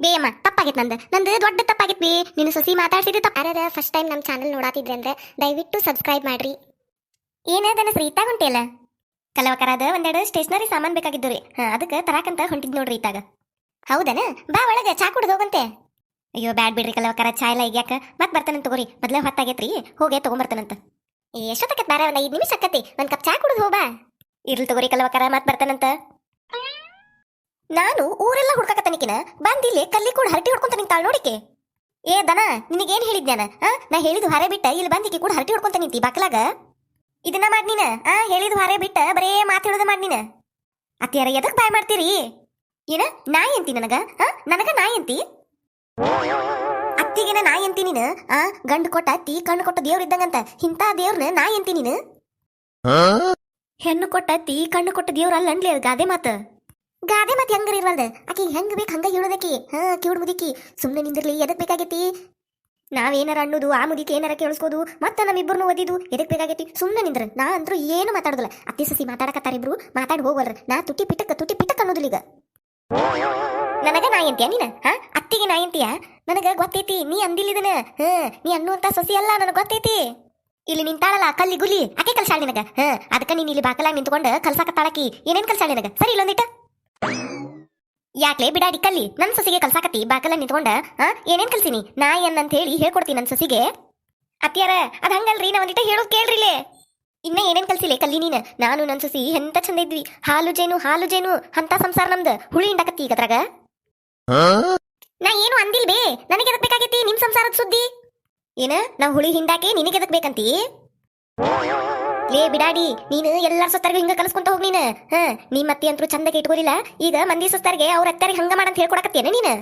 ಬೇಯಮ್ಮ ತಪ್ಪಾಗಿತ್ ನಂದು. ನಂದು ದೊಡ್ಡ ತಪ್ಪಾಗಿತ್ ಬಿ. ನೀನು ಸೊಸಿ ಮಾತಾಡ್ಸಿದ್ದು ತಪ್ಪ ಯಾರದ ಫಸ್ಟ್ ಟೈಮ್ ನಮ್ಮ ಚಾನಲ್ ನೋಡಾತಿದ್ರೆ ಅಂದ್ರೆ ದಯವಿಟ್ಟು ಸಬ್ಸ್ಕ್ರೈಬ್ ಮಾಡ್ರಿ. ಏನದನ್ನ ಸರಿ ಇತ್ತಾಗ ಹೊಂಟಿಯಲ್ಲ? ಕಲವಕರಾದ ಒಂದೆರಡು ಸ್ಟೇಷನರಿ ಸಾಮಾನ್ ಬೇಕಾಗಿದ್ದು ರೀ. ಹಾಂ, ಅದಕ್ಕೆ ತರಾಕಂತ ಹೊಂಟಿದ್ ನೋಡ್ರಿ ಇತ್ತಾಗ ಹೌದನ? ಬಾ ಒಳಗೆ, ಚಾ ಕುಡ್ದು ಹೋಗಂತೆ. ಅಯ್ಯೋ, ಬ್ಯಾಡ್ ಬಿಡ್ರಿ ಕಲವಕರ, ಚಾ ಎಲ್ಲ ಈಗ್ಯಾಕ ಮತ್ತೆ ಬರ್ತಾನಂತ ತಗೋರಿ. ಮೊದಲೇ ಹೊತ್ತಾಗೈತ್ರಿ. ಹೋಗೇ, ತಗೊಂಬರ್ತಾನಂತ. ಎಷ್ಟೊತ್ತಕ್ಕೆ ಬಾರ ಒಂದು ಐದು ನಿಮಿಷ ಆಕತಿ ಒಂದ್ ಕಪ್ ಚಾ ಕುಡ್ದು ಹೋಗ್ಬಾ. ಇರ್ಲಿ ತಗೋರಿ ಕಲವಕರ ಮತ್ತೆ ಬರ್ತಾನಂತ. ನಾನು ಊರೆಲ್ಲ ಹುಡ್ಕಾಕತ್ತನಿಕಿನ ಬಂದಿಲ್ಲಿ ಕಲ್ಲಿ ಕೂಡ ಹರಟಿ ಹೊಡ್ಕೊಂತ ನಿಂತಾಳ ನೋಡಿಕೆ. ಏ ದನ ನಿನಗೇನ್ ಹೇಳಿದ್ನ ನಾ ಹೇಳಿದ್ ಹಾರೆ ಬಿಟ್ಟ ಇಲ್ಲಿ ಬಂದಿಕ್ಕೆ ಕೂಡ ಹರಟಿ ಹೊಡ್ಕೊಂತ ನಿಂತಿ ಬಾಕಲಾಗ? ಇದನ್ನ ಮಾಡ್ ನೀನ ಆ ಹೇಳಿದ್ ಹಾರೆ ಬಿಟ್ಟ ಬರೇ ಮಾತು ಮಾಡಿ ಮಾಡ್ ನೀನ. ಅತ್ತಿಯಾರ ಎದಕ್ ಬಾಯ್ ಮಾಡ್ತೀರಿ? ಏನ ನಾಯಿ ಅಂತಿ ನನಗ? ಆ ನನಗ ನಾಯಿ ಅಂತಿ? ಅತ್ತಿಗೆನ ನಾಯಿ ಅಂತಿ ನೀನು? ಆ ಗಂಡು ಕೊಟ್ಟ ಅತ್ತಿ ಕಣ್ಣು ಕೊಟ್ಟ ದೇವ್ರ ಇದ್ದಂಗಂತ ಇಂಥ ದೇವ್ರನ್ನ ನಾಯಿ ಅಂತಿ ನೀನು? ಹೆಣ್ಣು ಕೊಟ್ಟ ಅತ್ತಿ ಕಣ್ಣು ಕೊಟ್ಟ ದೇವ್ರ ಅಲ್ಲ ಅನ್ಲಿ ಅದು ಗಾದೆ ಮಾತು. ಗಾದೆ ಮತ್ತೆ ಹೆಂಗರ ಇರ್ವಲ್ದ? ಆಕಿ ಹೆಂಗ್ ಬೇಕು ಹಂಗ ಹೇಳೋದಕ್ಕೆ? ಹಾ ಕೇಳ್ ಮುದಿಕಿ ಸುಮ್ಮನೆ ನಿಂದಿರ್ಲಿ, ಎದಕ್ ಬೇಕಾಗೈತಿ? ನಾವೇನಾರ ಅನ್ನೋದು, ಆ ಮುದಿಕೆ ಏನಾರ ಕೇಳಿಸ್ಕೋದು, ಮತ್ತೆ ನಮ್ಮಿಬ್ಬರನ್ನು ಓದಿದು ಎದಕ್ ಬೇಕಾಗೈತಿ? ಸುಮ್ಮನೆ ನಿಂದ್ರ. ನಾ ಅಂದ್ರು ಏನು ಮಾತಾಡೋದಿಲ್ಲ. ಅತ್ತಿ ಸಸಿ ಮಾತಾಡಕತ್ತಾರಿಬ್ರು ಮಾತಾಡಿ ಹೋಗಲ್ರ ನಾ ತುಟ್ಟಿ ಪಿಟಕ್ ತುಟ್ಟಿ ಪಿಟಕ್ ಅನ್ನೋದಿಲ್ಲ ಈಗ. ನನಗ ನಾಯಂತಿಯ ನೀನ? ಹಾ, ಅತ್ತಿಗೆ ನಾಯಂತಿಯಾ ನನಗ ಗೊತ್ತೈತಿ, ನೀ ಅಂದಿಲ್ಲ ಹಾ, ನೀ ಅನ್ನುವಂತ ಸಸಿ ಅಲ್ಲ, ನನಗ ಗೊತ್ತೈತಿ. ಇಲ್ಲಿ ನಿಂತಾಳಲ್ಲ ಕಲ್ಲಿ ಗುಲಿ ಅಕೆ ಕಲ್ಸಾಳ ನಿನಗ? ಹಾ, ಅದಕ್ಕ ನೀನ್ ಇಲ್ಲಿ ಬಾಕಲಾಗ ನಿಂತ್ಕೊಂಡು ಕಲ್ಸಾಕತ್ತಾಳಕಿ. ಏನೇನ್ ಕಲ್ಸಾಳ ನಿನಗ? ಸರಿ ಇಲ್ಲೊಂದಿಟ ಯಾಕ್ಲೆ ಬಿಡಾಡಿ ಕಲ್ಲಿ, ನನ್ ಸೊಸಿಗೆ ಕಲ್ಸಾಕತ್ತಿ, ಬಾಕಲ ನಿಂತ್ಕೊಂಡ ಏನೇನ್ ಕಲ್ಸಿನಿ? ನಾಯಿ ಅಂತ ಹೇಳಿ ಹೇಳ್ಕೊಡ್ತೀನಿ ನನ್ ಸೊಸಿಗೆ. ಅತ್ತಿಯಾರ, ಅದ್ ಹಂಗಲ್ರಿ, ನಾ ಒಂದಿಟ ಹೇಳೋದ್ ಕೇಳ್ರಿಲೆ. ಇನ್ನ ಏನೇನ್ ಕಲ್ಸಿಲೆ ಕಲ್ಲಿ ನೀನ್? ನಾನು ನನ್ ಸೊಸಿ ಎಂತ ಚಂದ ಇದ್ವಿ. ಹಾಲು ಜೇನು ಹಾಲು ಜೇನು, ಅಂತ ಸಂಸಾರ ನಮ್ದು. ಹುಳಿ ಹಿಂಡಕತ್ತಿ ಈಗ ಅದ್ರಾಗ. ನಾ ಏನು ಅಂದಿಲ್ ಬೇ ನನಗೆ ಎದಕ್ ಬೇಕಾಗೈತಿ ನಿಮ್ ಸಂಸಾರದ ಸುದ್ದಿ? ಏನ ನಾ ಹುಳಿ ಹಿಂಡಾಕೆ ನಿನಗೆ ಎದಕ್ ಬೇಕಂತಿ? ಲೇ ಬಿಡಾಡಿ, ನೀನು ಎಲ್ಲಾರ ಸೊತ್ತರ್ಗೆ ಹಿಂಗ ಕಲಸ್ಕೊಂತ ಹೋಗ್ ನೀನು. ಹ ನೀ ಮತ್ತೆ ಅಂತೂ ಚಂದಕ್ಕೆ ಇಟ್ಕೋರಿಲ್ಲ. ಈಗ ಮಂದಿ ಸುತ್ತಾರ್ಗೆ ಅವ್ರ ಅತ್ತರಿಗೆ ಹಂಗ ಮಾಡಂತ ಹೇಳ್ಕೊಡಕತ್ತೇನೆ ನೀನು.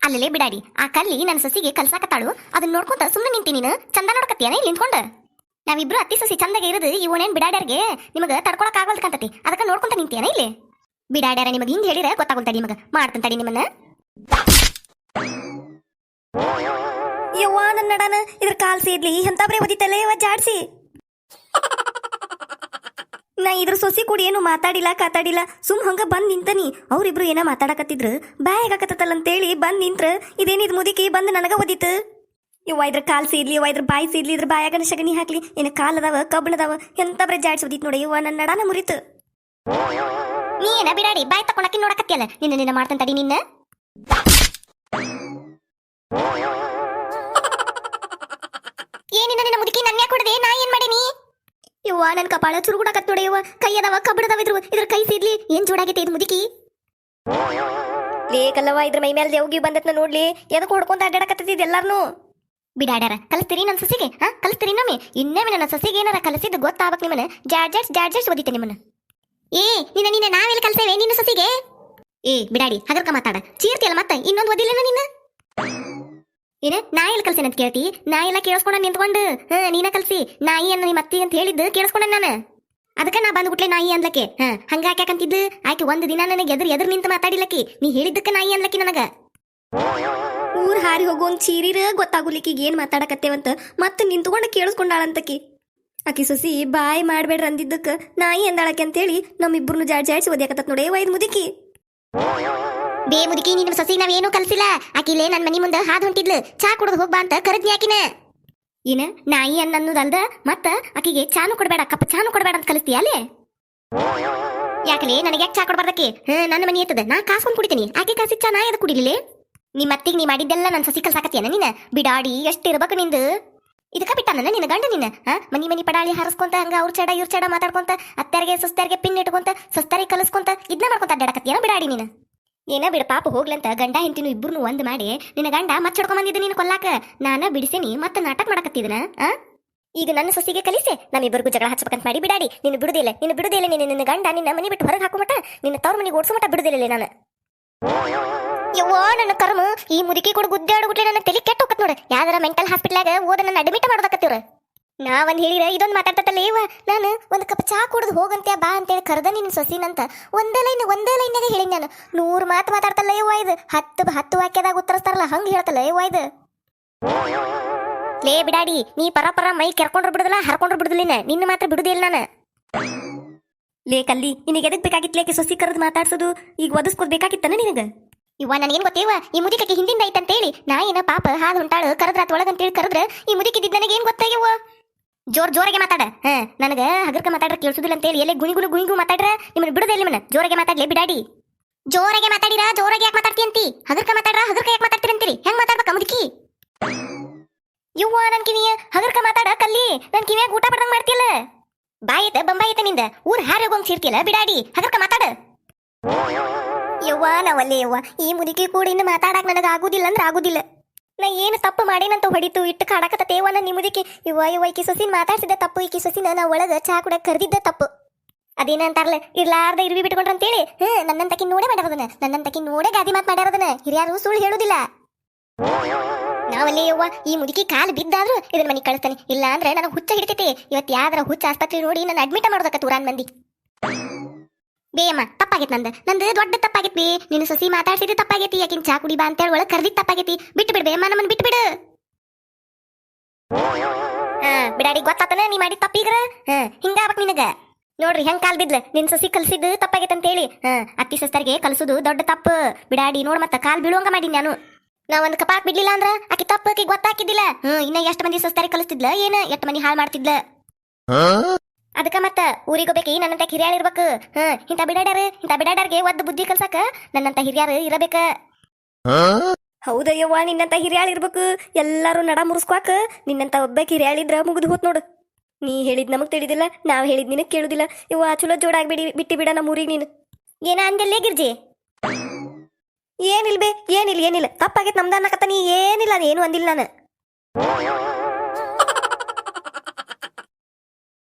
ಅಲ್ಲಲೇ ಬಿಡಾಡಿ, ಆ ಕಲ್ಲಿ ನನ್ನ ಸಸಿಗೆ ಕಲ್ಸಾಕತ್ತಾಳು. ಅದನ್ನ ನೋಡ್ಕೊಂತ ಸುಮ್ಮನೆ ನಿಂತಿ ನೀನು. ಚಂದ ನೋಡ್ಕತ್ತೀಯನ ಇಲ್ಲಿ ನಿಂತ್ಕೊಂಡ? ನಾವಿಬ್ರು ಅತ್ತಿ ಸಸಿ ಚಂದಗೆ ಇರೋದು ಇವನೇನ್ ಬಿಡಾಡ್ಯಾರ್ಗೆ ನಿಮಗೆ ತಡ್ಕೊಳಕ್ ಆಗವಲ್ದು ಕಾಂತತಿ ಅದಕ್ಕ ನೋಡ್ಕೊಂತ ನಿಂತಿಯನ ಇಲ್ಲಿ? ಬಿಡಾಡ್ಯಾರ ನಿಮಗೆ ಹಿಂದೆ ಹೇಳಿರ ಗೊತ್ತಾಗುತ್ತ ನಿಮಗೆ. ಮಾಡ್ತಂತ ತಡಿ ನಿಮ್ಮನ್ನ. ಯವ್ವ ನನ್ನ ನಡನ? ಇದ್ರ ಕಾಲ್ ಸೇರ್ಲಿ ಎಂತಾವ್ರೆ ಬರೇ ಓದಿತ್ತಲ್ಲ ಯವ್ವ ಜಾಡ್ಸಿ. ನಾ ಇದ್ರ ಸೊಸಿ ಕೂಡಿ ಏನು ಮಾತಾಡಿಲ್ಲ, ಕಾತಾಡಿಲ್ಲ. ಸುಮ್ ಹಂಗ ಬಂದ್ ನಿಂತನಿ. ಅವ್ರಿಬ್ರು ಏನ ಮಾತಾಡಕತ್ತಿದ್ರು. ಬಾಯಾಗ ಅಂತ ಅಂತೇಳಿ ಬಂದ್ ನಿಂತ್ರ. ಇದೇನಿದ್ ಮುದಿಕಿ ಬಂದ್ ನನಗ ಒದಿತು ಇವ ಇದ್ರ ಕಾಲ್ ಸೇರ್ಲಿ ಇವ ಇದ್ರ ಬಾಯಿ ಸೇರ್ಲಿ ಇದ್ರ ಬಾಯಾಗನ ಶಗಣಿ ಹಾಕ್ಲಿ. ಏನ ಕಾಲ್ ಅದಾವ, ಕಬ್ಬಣ ಅದಾವ ಎಂತ ಜಾಡ್ಸಿ ಓದಿತ್ ನೋಡಿ ಇವ ನನ್ನ ನಡಾನ ಮುರಿತು. ನೀ ಏನ ಬಿಡಾಡಿ, ಬಾಯ್ ತಕೊಳಕ್ಕೆ ನೋಡಕತ್ತಿಯಲ್ಲ. ನಿನ್ನ ನಿನ್ನ ಮಾಡ್ತಂತ ತಡಿ ನಿನ್ನ ನಿನ್ನ ಮುದುಕಿ ನನ್ನ ಯಾಕೆ ಹೊಡೆದೆ ನಾ ಏನ್ ಮಾಡೀನಿ? ಇವ್ವ ನನ್ ಕಪಾಳ ಚುರುಗುಡಕ ನೋಡಿ ಕೈ ಅದಾವ ಕಬ್ಬಡದಾವ ಇದ್ರು ಇದ್ರ ಕೈ ಸಿಡ್ಲಿ. ಏನ್ ಜೋಡಾಗೈತೆ ಇದು ಮುದುಕಿ? ಲೇ ಕಲ್ಲವ ಇದ್ರ ಮೈ ಮೇಲೆ ದೇವ್ಗಿ ಬಂದತ್ನ ನೋಡ್ಲಿ. ಹೊಡ್ಕೊಂಡ ಹೊಡ್ಕೊಂತ ಅಡ್ಡಾಡಕತ್ತಿದ್ ಎಲ್ಲಾರ್ನು? ಬಿಡಾಡ್ಯಾರ ಕಲಿಸ್ತೀರಿ ನನ್ನ ಸಸಿಗೆ ಹಾ? ಕಲಿಸ್ತೀರಿ ನಮ್ಮಿ? ಇನ್ನೊಮ್ಮೆ ನನ್ನ ಸಸಿಗೆ ಏನಾರ ಕಲಿಸಿದ್ದು ಗೊತ್ತಾಗಬೇಕು ನಿಮ್ಮನ್ನ. ಜಾಡ್ ಜಾಡ್ಸ್ ಜಾಡ್ ಜಾಡ್ಸ್ ಓದಿತೆ ನಿಮ್ಮನ್ನ. ಏ ನಿನ್ನ ನಿನ್ನ ನಾವೆಲ್ಲ ಕಲ್ತೇವೆ ನಿನ್ನ ಸಸಿಗೆ? ಏ ಬಿಡಾಡಿ ಹಗರ್ಕ ಮಾತಾಡ. ಚೀರ್ತಿಯಲ್ಲ ಮತ್ತೆ ಇನ್ನೊಂದು ಓದಿಲ್ಲ ನಿನ್ನ? ಏನ? ನಾ ಎಲ್ಲಿ ಕಲ್ಸೇನೆ ಅಂತ ಕೇಳ್ತಿ? ನಾಯಿ ಎಲ್ಲ ಕೇಳಿಸ್ಕೊಂಡ ನಿಂತ್ಕೊಂಡು? ಹಾ, ನೀನ ಕಲ್ಸಿ. ನಾಯಿ ಅನ್ನ ನಿಮ್ಮ ಅತ್ತಿ ಅಂತ ಹೇಳಿದ್ದು ಕೇಳಿಸ್ಕೊಂಡ ನಾನು. ಅದಕ್ಕೆ ನಾ ಬಂದ್ಬಿಟ್ಲೆ ನಾಯಿ ಅನ್ಲಕ್ಕೆ. ಹಾ, ಹಂಗ ಯಾಕಂತಿದ್ದು ಆಕೆ ಒಂದು ದಿನ ನನಗೆ ಎದುರು ಎದುರು ನಿಂತು ಮಾತಾಡಿಲ್ಲಕಿ ನೀ ಹೇಳಿದ್ದಕ್ಕೆ ನಾಯಿ ಅನ್ಲಕ್ಕಿ ನನಗ. ಊರ್ ಹಾರಿ ಹೋಗೋನ್ ಚೀರಿರ ಗೊತ್ತಾಗುಲಿಕ್ಕಿ ಏನ್ ಮಾತಾಡಕತ್ತೇವಂತ ಮತ್ತೆ ನಿಂತ್ಕೊಂಡು ಕೇಳಿಸ್ಕೊಂಡಾಳಂತಕಿ. ಆಕಿ ಸೊಸಿ, ಬಾಯ್ ಮಾಡ್ಬೇಡ್ರ ಅಂದಿದ್ದಕ್ಕೆ ನಾಯಿ ಅಂದಾಳಕ್ಕೆ ಅಂತೇಳಿ ನಮ್ಮಿಬ್ರು ಜಾಡ್ ಜಾಡ್ಸಿ ಓದ್ಯಾಕತ್ತ ನೋಡೇ ವೈದ್ ಮುದುಕಿ. ಬೇ ಮುದುಕಿ ನಿನ್ನ ಸಸಿ ನಾವೇನು ಕಲ್ಸಿಲ್ಲ. ಆಕಿಲೆ ನನ್ನ ಮನಿ ಮುಂದೆ ಹಾದ್ ಹೊಂಟಿದ್ಲು. ಚಾ ಕುಡಿದು ಹೋಗ್ಬಾ ಅಂತ ಕರೆದ್ನಿ ಆಕಿನ. ಏನ, ನಾಯಿ ಅನ್ನೋದಲ್ದ ಮತ್ತ ಆಕಿಗೆ ಚಾನು ಕೊಡಬೇಡ, ಕಪ್ಪ ಚಾನು ಕೊಡಬೇಡ ಅಂತ ಕಲಿಸ್ತೀಯ ಅಲ್ಲೇ? ಯಾಕಲೇ, ನನಗೆ ಯಾಕೆ ಚಾ ಕೊಡ್ಬಾರ್ದಕ್ಕೆ? ನನ್ನ ಮನಿ ಇರ್ತದೆ ನಾ ಕಾಸ್ಕೊಂಡ್ ಕುಡಿತೀನಿ. ಆಕೆ ಕಾಸಿ ಚಾ ನಾ ಅದು ಕುಡಿಲಿಲ್ಲ? ನಿಮ್ಮ ಅತ್ತಿಗೆ ನೀ ಮಾಡಿದ್ದೆಲ್ಲ ನನ್ನ ಸಸಿ ಕಲ್ಸಾಕತ್ತೀಯನ ನೀನು? ಬಿಡಾಡಿ ಎಷ್ಟು ಇರ್ಬೇಕು ನಿಂದು? ಇದಕ್ಕ ಬಿಟ್ಟಾನ ನಿನ್ನ ಗಂಡ ನಿನ್ನ? ಮನಿ ಮನಿ ಪಡಾಳಿ ಹಾರಿಸ್ಕೊಂತ, ಹಂಗ ಅವ್ರ ಚಡ, ಇವ್ರ ಚಡ ಮಾತಾಡ್ಕೊಂತ ಅತ್ತಾರಿಗೆ ಸೊಸ್ತಾರಿಗೆ ಪಿನ್ ಇಟ್ಕೊಂತ ಸೊಸ್ತಾರಿಗೆ ಕಲಿಸ್ಕೊಂತ ಇದನ್ನ ಮಾಡ್ಕೊಂತ ಅಡ್ಡಾಡಕತ್ತೀಯನ ಬಿಡಾಡಿ ನೀನು? ಏನ ಬಿಡ, ಪಾಪ ಹೋಗ್ಲಂತ ಗಂಡ ಹೆಂಡತಿನೂ ಇಬ್ಬರನ್ನು ಒಂದ್ ಮಾಡಿ ನಿನ್ನ ಗಂಡ ಮತ್ತೆ ಬಂದಿದ್ದ ನೀನು ಕೊಲ್ಲಾಕ. ನಾನ ಬಿಡಿಸೇನಿ, ಮತ್ತೆ ನಾಟಕ ಮಾಡಕತ್ತಿದನ, ಆ? ಈಗ ನನ್ನ ಸೊಸಿಗೆ ಕಲಿಸೆ ನಮ್ಮಿಬ್ಬರಿಗೂ ಜಗಳ ಹಚ್ಚಬೇಕಂತ ಮಾಡಿ ಬಿಡಾಡಿ. ನೀನು ಬಿಡುದಿಲ್ಲ ನೀನು ಬಿಡುದಿಲ್ಲ ನೀನು ನಿನ್ನ ಗಂಡ ನಿನ್ನ ಮನೆ ಬಿಟ್ಟು ಹೊರಗೆ ಹಾಕುಮಟ, ನಿನ್ನ ತವ್ರ ಮನೆಗೆ ಓಡಿಸೋ ಮಟ ಬಿಡುದಿಲ್ಲ ನಾನು. ಯವ್ವಾ, ನನ್ನ ಕರ್ಮ, ಈ ಮುದುಕಿ ಕೂಡ ಗುದ್ದಾಡ್ಬಿಟ್ಲೆ ನನ್ನ ತಲೆ ಕೆಟ್ಟ ಹೋಗತ್ ನೋಡ. ಯಾವ್ದಾರ ಮೆಂಟಲ್ ಹಾಸ್ಪಿಟ್ಲಾಗ ಓದ ನನ್ನ ಅಡ್ಮಿಟ್ ಮಾಡೋದಕ್ಕತ್ತಿವ್ರ ನಾವಂದ್ ಹೇಳಿರ, ಇದೊಂದು ಮಾತಾಡ್ತಲ್ಲ ಏವ ನಾನು ಒಂದು ಕಪ್ ಚಾ ಕುಡ್ದು ಹೋಗಂತೆ ಬಾ ಅಂತೇಳಿ ಕರೆದ ನಿನ್ನ ಸೊಸಿನಂತ. ಒಂದೇ ಲೈನ್, ಒಂದೇ ಲೈನಾಗ ಹೇಳಿ ನಾನು. ನೂರು ಮಾತು ಮಾತಾಡ್ತಲ್ಲ ಏವ ಇದು. ಹತ್ತು ಹತ್ತು ವಾಕ್ಯದಾಗ ಉತ್ತರಿಸ್ತಾರಲ್ಲ, ಹಂಗೆ ಹೇಳ್ತಲ್ಲ ಏವ ಇದು. ಲೇ ಬಿಡಾಡಿ, ನೀ ಪರ ಪರ ಮೈ ಕೆರ್ಕೊಂಡ್ರು ಬಿಡುದಿಲ್ಲ, ಹರ್ಕೊಂಡ್ರು ಬಿಡುದಿಲ್ಲ ನಿನ್ನ ಮಾತ್ರ ಬಿಡುದಿಲ್ಲ ನಾನು. ಲೇ ಕಲ್ಲಿ, ನಿನಗೆ ಎದಕ್ ಬೇಕಾಗಿತ್ತು ಲೇಕೆ ಸೊಸಿ ಕರೆದು ಮಾತಾಡ್ಸೋದು? ಈಗ ಒದಸ್ಕೋದ್ ಬೇಕಾಗಿತ್ತನ ನಿನಗ? ಇವ್ವ ಏನ್ ಗೊತ್ತೇವ ಈ ಮುದಿಕಕ್ಕೆ ಹಿಂದಿಂದ ಐತಂತೇಳಿ, ನಾ ಏನ ಪಾಪ ಹಾಲು ಹೊಂಟಾಳು ಕರೆದ್ರ ಒಳಗಂತೇಳಿ ಕರೆದ್ರ, ಈ ಮುದಿಕಿದ್ದ ನನಗೇನ್ ಗೊತ್ತಾಗ್ಯವ ಜೋರ್ ಜೋರಾಗೆ ಮಾತಾಡ. ಹ, ನನಗೆ ಹಗರ್ಕ ಮಾತಾಡ್ರ ಕೇಳಿಸುದಿಲ್ಲ ಅಂತೇಳಿ ಎಲ್ಲಿ ಗುಣಿಗುಳು ಗುಣಿಗು ಮಾತಾಡ್ರ, ನಿಮ್ಮನ್ನ ಬಿಡುದ ಇಲ್ಲ ಮನ ಜೋರಾಗೆ ಮಾತಾಡ್ಲಿ, ಬಿಡಾಡಿ. ಜೋರಾಗೆ ಮಾತಾಡಿರ, ಜೋರಾಗೆ ಯಾಕೆ ಮಾತಾಡ್ತಿ ಅಂತಿ? ಹಗರ್ಕ ಮಾತಾಡ್ರ, ಹಗರ್ಕ ಯಾಕೆ ಮಾತಾಡ್ತೀರಿ ಅಂತೀರಿ? ಹೆಂಗ್ ಮಾತಾಡ್ಬೇಕ ಮುದುಕಿ? ಯವ್ವ, ನನ್ ಕಿವಿಯ ಹಗರ್ಕ ಮಾತಾಡ ಕಲ್ಲಿ. ನನ್ ಕಿವಿಯಾಗ ಊಟ ಪಡ್ದಂಗ್ ಮಾಡ್ತಿಲ್ಲ ಬಾಯಿತ ಬಂಬಾಯಿತ ನಿಂದ. ಊರ್ ಹಾರಿ ಹೋಗಂಗ್ ಸೇರ್ತಿಯಲ್ಲ ಬಿಡಾಡಿ, ಹಗರ್ಕ ಮಾತಾಡ. ಯವ್ವ, ನಾವಲ್ಲೇ ಯವ್ವ. ಈ ಮುದುಕಿ ಕೂಡ ಇನ್ನು ಮಾತಾಡಕ್ ನನಗ ಆಗುದಿಲ್ಲ ಅಂದ್ರೆ ಆಗುದಿಲ್ಲ. ನಾ ಏನು ತಪ್ಪು ಮಾಡೇನಂತ ಹೊಡಿತು, ಇಟ್ಟು ಕಾಡಕತ್ತ ನನ್ನ ನಿಮ್ಮದಕ್ಕೆ. ಇವ ಇವ ಈಕಿ ಸೊಸಿನ ಮಾತಾಡ್ಸಿದ್ದ ತಪ್ಪು, ಈಕಿ ಸೊಸಿನ ನಾ ಒಳಗ ಚಾ ಕೂಡ ಕರೆದಿದ್ದ ತಪ್ಪು. ಅದೇನಂತಾರಲ್ಲ, ಇರ್ಲಾರ್ದ ಇರ್ವಿ ಬಿಟ್ಕೊಂಡ್ರ ಅಂತೇಳಿ. ಹ್ಮ್, ನನ್ನಂತಕಿ ನೋಡೇ ಮಾಡ್ಯಾರದನ್ನ ನನ್ನಂತಕಿ ನೋಡೇ ಗಾದಿ ಮಾತ್ ಮಾಡ್ಯಾರದನ್ನ ಹಿರಿಯಾರು ಸುಳ್ಳು ಹೇಳುದಿಲ್ಲ. ನಾವಲ್ಲೇ ಯವ್ವ, ಈ ಮುದುಕಿ ಕಾಲು ಬಿದ್ದಾದ್ರೂ ಇದನ್ನ ಮನೆಗೆ ಕಳಿಸ್ತಾನೆ. ಇಲ್ಲ ಅಂದ್ರೆ ನನಗೆ ಹುಚ್ಚ ಹಿಡಿತೈತಿ. ಇವತ್ತು ಯಾವ್ದಾರ ಹುಚ್ಚ ಆಸ್ಪತ್ರೆ ನೋಡಿ ನನ್ನ ಅಡ್ಮಿಟ್ ಮಾಡೋದಕ್ಕ ತೂರಾನ್ ಮಂದಿ. ಬೇಯಮ್ಮ ತಪ್ಪಾಗೈತಿ ನಂದು. ನಂದು ದೊಡ್ಡ ತಪ್ಪಾಗೈತಿ ಬೇ. ಸಸಿ ಮಾತಾಡ್ಸಿದ್ದು ತಪ್ಪಾಗೈತಿ, ಯಾಕಿನ್ ಚಾ ಕುಡಿ ಬಾ ಅಂತೇಳಿ ಒಳಗೆ ಕರ್ದಿದ್ ತಪ್ಪಾಗೈತಿ. ಬಿಟ್ಟು ಬಿಡು ಬೇಯಮ್ಮ ನಮ್ಮನ್ನ ಬಿಟ್ಟು ಬಿಡು. ಬಿಡಾಡಿ, ಗೊತ್ತಾತನ ನೀ ಮಾಡಿ ತಪ್ಪೀಗ್ರ ಹಾ ಹಿಂಗಾಗ್ಬೇಕು ನಿನಗ. ನೋಡ್ರಿ, ಹೆಂಗ್ ಕಾಲ್ ಬಿದ್ಲ? ನಿನ್ ಸಸಿ ಕಲ್ಸಿದ್ದು ತಪ್ಪಾಗೈತೆ ಅಂತೇಳಿ. ಹಾ, ಅತ್ತಿ ಸಸ್ತರಿಗೆ ಕಲಸುದು ದೊಡ್ಡ ತಪ್ಪು. ಬಿಡಾಡಿ, ನೋಡ್ ಮತ್ತ ಕಾಲ್ ಬೀಳುವಂಗ ಮಾಡಿ ನಾನು. ನಾ ಒಂದ್ ಕಪಾಕ್ ಬಿಡ್ಲಿಲ್ಲ ಅಂದ್ರ ಆಕಿ ತಪ್ಪು ಆಕಿ ಗೊತ್ತಾಕಿದ್ದಿಲ್ಲ. ಹ್ಮ್, ಇನ್ನ ಎಷ್ಟ್ ಮಂದಿ ಸಸ್ತರಿಗೆ ಕಲಿಸ್ತಿದ್ಲ? ಏನ್ ಎಷ್ಟ್ ಮಂದಿ ಹಾಳ್ ಮಾಡ್ತಿದ್ಲ? ಅದಕ್ಕ ಮತ್ತ ಊರಿಗೆ ಹೋಗ್ಬೇಕಿ? ನನ್ನಂತ ಹಿರಿಯರ್ ಇರ್ಬೇಕು. ಹ ಇಂತ ಬಿಡಾಡ್ಯಾರ ಇಂತ ಬಿಡಾಡ್ಯಾರ್ಗೆ ಒದ್ದು ಬುದ್ಧಿ ಕಲ್ಸಕ ನನ್ನಂತ ಹಿರಿಯರು ಇರಬೇಕ. ಹೌದಯ್ಯವ್ವ ನಿನ್ನಂತ ಹಿರಿಯಾಳ ಇರ್ಬೇಕು. ಎಲ್ಲಾರು ನಡ ಮುರಿಸ್ಕ್ವಾಕ ನಿನ್ನಂತ ಒಬ್ಬಾಕಿ ಹಿರಿಯಾಳಿದ್ರ ಮುಗಿದು ಹೋತ್ ನೋಡು. ನೀ ಹೇಳಿದ್ ನಮಗ್ ತಿಳಿದಿಲ್ಲ ನಾವ್ ಹೇಳಿದ್ ನಿನಗ್ ಕೇಳುದಿಲ್ಲ. ಇವ ಚಲೋ ಜೋಡಾಗ್ಬಿಡಿ ಬಿಟ್ಟಿ ಬಿಡ ನಮ್ಮ ಊರಿಗೆ ನೀನು. ಏನ ಅಂದಲ್ಲೇ ಗಿರ್ಜಿ? ಏನಿಲ್ ಬೇ ಏನಿಲ್ಲ ಏನಿಲ್ಲ. ತಪ್ಪಾಗೈತ್ ನಮ್ದ ಅನ್ನಕತ್ತ ನೀ ಏನಿಲ್ಲ ಏನು ಅಂದಿಲ್ಲ ನಾನು.